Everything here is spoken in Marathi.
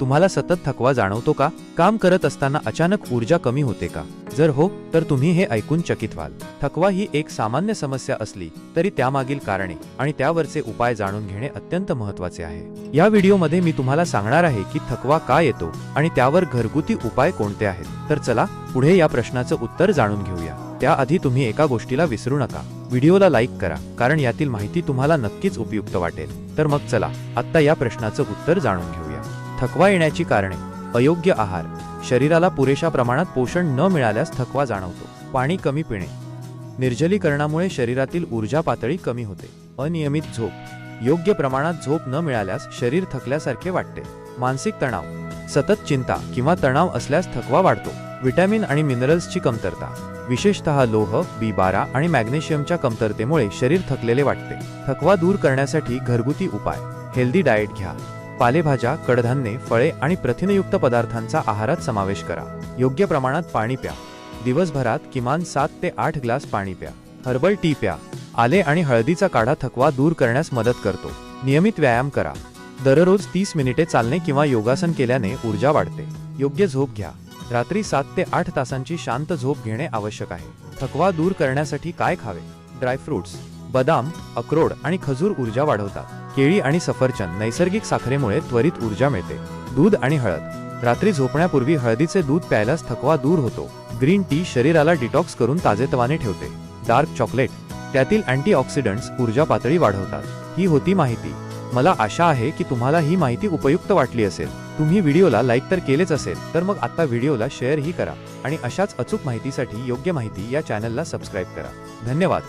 तुम्हाला सतत थकवा जाणवतो का? काम करत असताना अचानक ऊर्जा कमी होते का? जर हो तर तुम्ही हे ऐकून चकित व्हाल. थकवा ही एक सामान्य समस्या असली तरी त्यामागील कारणे आणि त्यावरचे उपाय जाणून घेणे अत्यंत महत्त्वाचे आहे. या व्हिडिओमध्ये मी तुम्हाला सांगणार आहे की थकवा का येतो आणि त्यावर घरगुती उपाय कोणते आहेत. तर चला पुढे या प्रश्नाचं उत्तर जाणून घेऊया. त्याआधी तुम्ही एका गोष्टीला विसरू नका. व्हिडिओला लाईक करा कारण यातील माहिती तुम्हाला नक्कीच उपयुक्त वाटेल. तर मग चला आत्ता या प्रश्नाचं उत्तर जाणून घेऊया. थकवा येण्याची कारणे. अयोग्य आहार. शरीराला पुरेशा प्रमाणात पोषण न मिळाल्यास थकवा जाणवतो. पाणी कमी पिणे. निर्जलीकरणामुळे शरीरातील ऊर्जा पातळी कमी होते. अनियमित झोप. योग्य प्रमाणात झोप न मिळाल्यास शरीर थकल्यासारखे वाटते. मानसिक तणाव. सतत चिंता किंवा तणाव असल्यास थकवा वाढतो. व्हिटॅमिन आणि मिनरल्सची कमतरता. विशेषतः लोह बी बारा आणि मॅग्नेशियमच्या कमतरतेमुळे शरीर थकलेले वाटते. थकवा दूर करण्यासाठी घरगुती उपाय. हेल्दी डाएट घ्या. पालेभाज्या कडधान्ये फळे आणि प्रथिनयुक्त पदार्थांचा आहारात समावेश करा. योग्य प्रमाणात पाणी प्या. दिवसभरात किमान सात ते आठ ग्लास पाणी प्या. हर्बल टी प्या. आले आणि हळदीचा काढा थकवा दूर करण्यास मदत करतो. नियमित व्यायाम करा. दररोज तीस मिनिटे चालणे किंवा योगासन केल्याने ऊर्जा वाढते. योग्य झोप घ्या. रात्री सात ते आठ तासांची शांत झोप घेणे आवश्यक आहे. थकवा दूर करण्यासाठी काय खावे? ड्रायफ्रुट्स. बदाम अक्रोड आणि खजूर ऊर्जा वाढवतात. केळी आणि सफरचंद नैसर्गिक साखरेमुळे त्वरित ऊर्जा मिळते. दूध आणि हळद. रात्री झोपण्यापूर्वी हळदीचे दूध प्यायलास थकवा दूर होतो. ग्रीन टी शरीराला डिटॉक्स करून ताजेतवाने ठेवते. Dark chocolate. त्यातील अँटीऑक्सिडंट्स ऊर्जा पातळी वाढवतात. ही होती माहिती. मला आशा आहे की तुम्हाला ही माहिती उपयुक्त वाटली असेल. तुम्ही व्हिडिओला लाईक तर केलेच असेल तर मग आता व्हिडिओला शेअरही करा. आणि अशाच अचूक माहितीसाठी योग्य माहिती या चॅनलला सबस्क्राईब करा. धन्यवाद.